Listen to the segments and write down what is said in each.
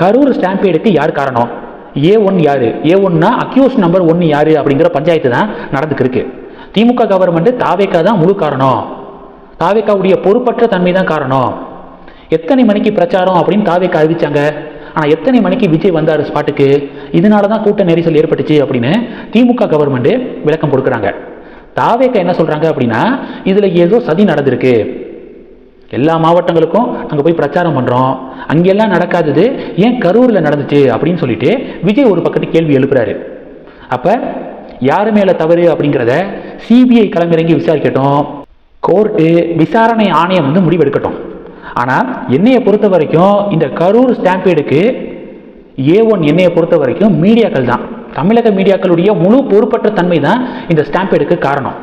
கரூர் ஸ்டாம்பேடுக்கு யார் காரணம்? ஏ ஒன் யாரு? ஏ ஒன்னா அக்யூஸ் நம்பர் ஒன்று யாரு அப்படிங்கிற பஞ்சாயத்து தான் நடந்துக்கு இருக்கு. திமுக கவர்மெண்ட் தாவேக்கா தான் முழு காரணம். தாவேக்காவுடைய பொறுப்பற்ற தன்மை தான் காரணம். எத்தனை மணிக்கு பிரச்சாரம் அப்படின்னு தாவேக்கா அறிவிச்சாங்க. ஆனால் எத்தனை மணிக்கு விஜய் வந்தார் ஸ்பாட்டுக்கு இதனால தான் கூட்ட நெரிசல் ஏற்பட்டுச்சு அப்படின்னு திமுக கவர்மெண்ட் விளக்கம் கொடுக்குறாங்க. தாவேக்கா என்ன சொல்கிறாங்க அப்படின்னா இதில் ஏதோ சதி நடந்திருக்கு. எல்லா மாவட்டங்களுக்கும் அங்கே போய் பிரச்சாரம் பண்ணுறோம் அங்கெல்லாம் நடக்காதது ஏன் கரூரில் நடந்துச்சு அப்படின்னு சொல்லிட்டு விஜய் ஒரு பக்கத்து கேள்வி எழுப்புறாரு. அப்போ யார் மேலே தவறு அப்படிங்கிறத சிபிஐ களமிறங்கி விசாரிக்கட்டும். கோர்ட்டு விசாரணை ஆணையம் வந்து முடிவெடுக்கட்டும். ஆனால் என்னையை பொறுத்த வரைக்கும் இந்த கரூர் ஸ்டாம்பேடுக்கு ஏ ஒன் என்னையை பொறுத்த வரைக்கும் மீடியாக்கள் தான். தமிழக மீடியாக்களுடைய முழு பொறுப்பற்ற தன்மை தான் இந்த ஸ்டாம்பேடுக்கு காரணம்.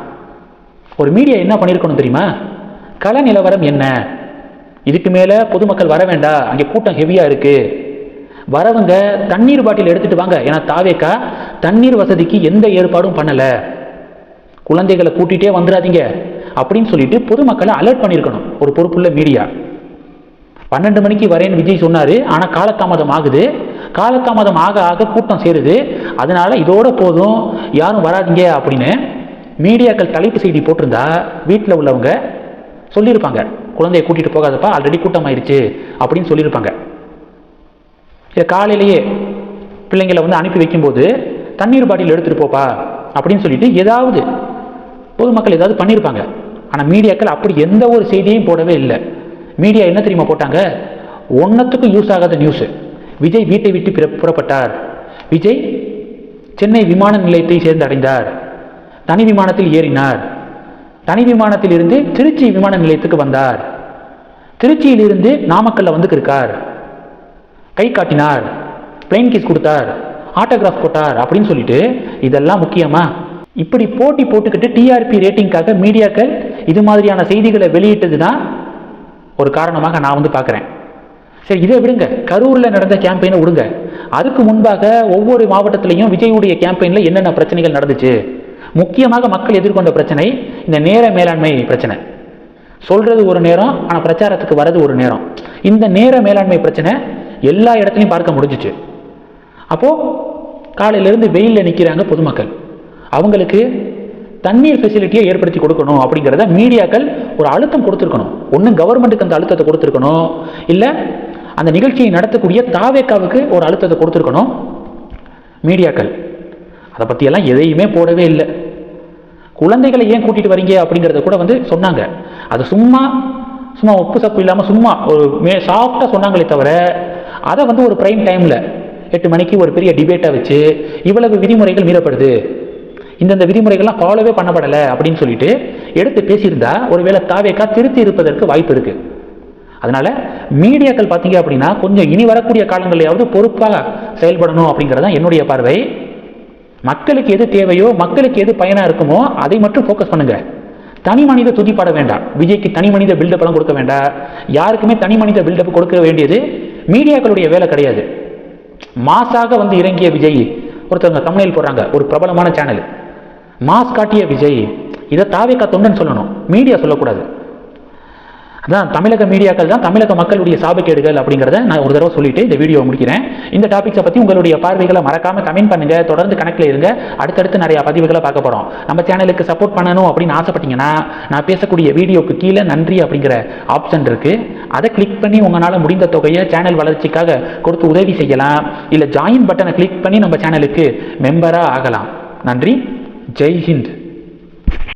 ஒரு மீடியா என்ன பண்ணியிருக்கணும் தெரியுமா? கள நிலவரம் என்ன? இதுக்கு மேலே பொதுமக்கள் வர வேண்டாம் அங்கே கூட்டம் ஹெவியாக இருக்குது வரவங்க தண்ணீர் பாட்டில் எடுத்துட்டு வாங்க. ஏன்னா தாவேக்கா தண்ணீர் வசதிக்கு எந்த ஏற்பாடும் பண்ணலை. குழந்தைகளை கூட்டிகிட்டே வந்துடாதீங்க அப்படின்னு சொல்லிட்டு பொதுமக்களை அலர்ட் பண்ணியிருக்கணும் ஒரு பொறுப்புள்ள மீடியா பன்னெண்டு மணிக்கு வரேன்னு விஜய் சொன்னார். ஆனால் காலதாமதம் ஆகுது. காலதாமதம் ஆக ஆக கூட்டம் சேருது. அதனால் இதோட போதும் யாரும் வராதீங்க அப்படின்னு மீடியாக்கள் தலைப்பு செய்தி போட்டிருந்தா வீட்டில் உள்ளவங்க சொல்லியிருப்பாங்க. குழந்தைய கூட்டிகிட்டு போகாதப்பா ஆல்ரெடி கூட்டம் ஆயிடுச்சு அப்படின்னு சொல்லியிருப்பாங்க. இல்லை காலையிலேயே பிள்ளைங்களை வந்து அனுப்பி வைக்கும்போது தண்ணீர் பாட்டில் எடுத்துகிட்டு போப்பா அப்படின்னு சொல்லிட்டு ஏதாவது பொதுமக்கள் ஏதாவது பண்ணியிருப்பாங்க. ஆனால் மீடியாக்கள் அப்படி எந்த ஒரு செய்தியும் போடவே இல்லை. மீடியா என்ன தெரியுமா போட்டாங்க? ஒன்றத்துக்கும் யூஸ் ஆகாத நியூஸு விஜய் வீட்டை விட்டு பிற புறப்பட்டார். விஜய் சென்னை விமான நிலையத்தை சேர்ந்தடைந்தார். தனி விமானத்தில் ஏறினார். தனி விமானத்தில் இருந்து திருச்சி விமான நிலையத்துக்கு வந்தார். திருச்சியிலிருந்து நாமக்கல்ல வந்து இருக்கார் கை காட்டினார். பிளைன் கீஸ் கொடுத்தார். ஆட்டோகிராஃப் போட்டார் அப்படின்னு சொல்லிட்டு இதெல்லாம் முக்கியமா? இப்படி போட்டி போட்டுக்கிட்டு டிஆர்பி ரேட்டிங்காக மீடியாக்கள் இது மாதிரியான செய்திகளை வெளியிட்டது தான் ஒரு காரணமாக நான் வந்து பார்க்குறேன். சரி இதை விடுங்க. கரூரில் நடந்த கேம்பெயினை விடுங்க. அதுக்கு முன்பாக ஒவ்வொரு மாவட்டத்திலையும் விஜயுடைய கேம்பெயினில் என்னென்ன பிரச்சனைகள் நடந்துச்சு? முக்கியமாக மக்கள் எதிர்கொண்ட பிரச்சனை இந்த நேர மேலாண்மை பிரச்சனை. சொல்றது ஒரு நேரம் ஆனால் பிரச்சாரத்துக்கு வர்றது ஒரு நேரம். இந்த நேர மேலாண்மை பிரச்சனை எல்லா இடத்துலையும் பார்க்க முடிஞ்சிச்சு. அப்போ காலையிலேருந்து வெயிலில் நிற்கிறாங்க பொதுமக்கள். அவங்களுக்கு தண்ணீர் ஃபெசிலிட்டியை ஏற்படுத்தி கொடுக்கணும் அப்படிங்கிறத மீடியாக்கள் ஒரு அழுத்தம் கொடுத்துருக்கணும். ஒன்று கவர்மெண்ட்டுக்கு அந்த அழுத்தத்தை கொடுத்துருக்கணும். இல்லை அந்த நிகழ்ச்சியை நடத்தக்கூடிய தாவேக்காவுக்கு ஒரு அழுத்தத்தை கொடுத்துருக்கணும். மீடியாக்கள். அதை பற்றியெல்லாம் எதையுமே போடவே இல்லை. குழந்தைகளை ஏன் கூட்டிகிட்டு வரீங்க அப்படிங்கிறத கூட வந்து சொன்னாங்க. அது சும்மா சும்மா உப்பு சப்பு இல்லாமல் சும்மா ஒரு மே சாஃப்டாக சொன்னாங்களே தவிர அதை வந்து ஒரு ப்ரைம் டைமில் எட்டு மணிக்கு ஒரு பெரிய டிபேட்டை வச்சு இவ்வளவு விதிமுறைகள் மீறப்படுது. இந்தந்த விதிமுறைகள்லாம் ஃபாலோவே பண்ணப்படலை அப்படின்னு சொல்லிட்டு எடுத்து பேசியிருந்தா ஒருவேளை தாவேக்கா திருத்தி இருப்பதற்கு வாய்ப்பு இருக்குது அதனால் மீடியாக்கள் பார்த்தீங்க அப்படின்னா கொஞ்சம் இனி வரக்கூடிய காலங்களையாவது பொறுப்பாக செயல்படணும் அப்படிங்கிறது தான் என்னுடைய பார்வை. மக்களுக்கு எது தேவையோ மக்களுக்கு எது பயனாக இருக்குமோ அதை மட்டும் ஃபோக்கஸ் பண்ணுங்க. தனி மனித துதிப்பாட வேண்டாம். விஜய்க்கு தனி மனித பில்டப் எல்லாம் கொடுக்க வேண்டாம். யாருக்குமே தனி மனித பில்டப் கொடுக்க வேண்டியது மீடியாக்களுடைய வேலை கிடையாது. மாசாக வந்து இறங்கிய விஜய் ஒருத்தவங்க தமிழில் போடுறாங்க ஒரு பிரபலமான சேனல் மாஸ் காட்டிய விஜய் இதை தாவே தொண்டன் சொல்லணும். மீடியா சொல்லக்கூடாது. அதான் தமிழக மீடியாக்கள் தான் தமிழக மக்களுடைய சாபக்கேடுகள் அப்படிங்கிறத நான் ஒரு தடவை சொல்லிட்டு இந்த வீடியோ முடிக்கிறேன். இந்த டாபிக்ஸை பற்றி உங்களுடைய பார்வைகளை மறக்காமல் கமெண்ட் பண்ணுங்க தொடர்ந்து கணக்கில் இருங்க. அடுத்தடுத்து நிறைய பதிவுகளை பார்க்க போகிறோம் நம்ம சேனலுக்கு சப்போர்ட் பண்ணணும் அப்படின்னு ஆசைப்பட்டீங்கன்னா நான் பேசக்கூடிய வீடியோக்கு கீழே நன்றி அப்படிங்கிற ஆப்ஷன் இருக்குது அதை கிளிக் பண்ணி உங்களால் முடிந்த தொகையை சேனல் வளர்ச்சிக்காக கொடுத்து உதவி செய்யலாம். இல்லை ஜாயின் பட்டனை கிளிக் பண்ணி நம்ம சேனலுக்கு மெம்பராக ஆகலாம். நன்றி. ஜெய் ஹிந்த்.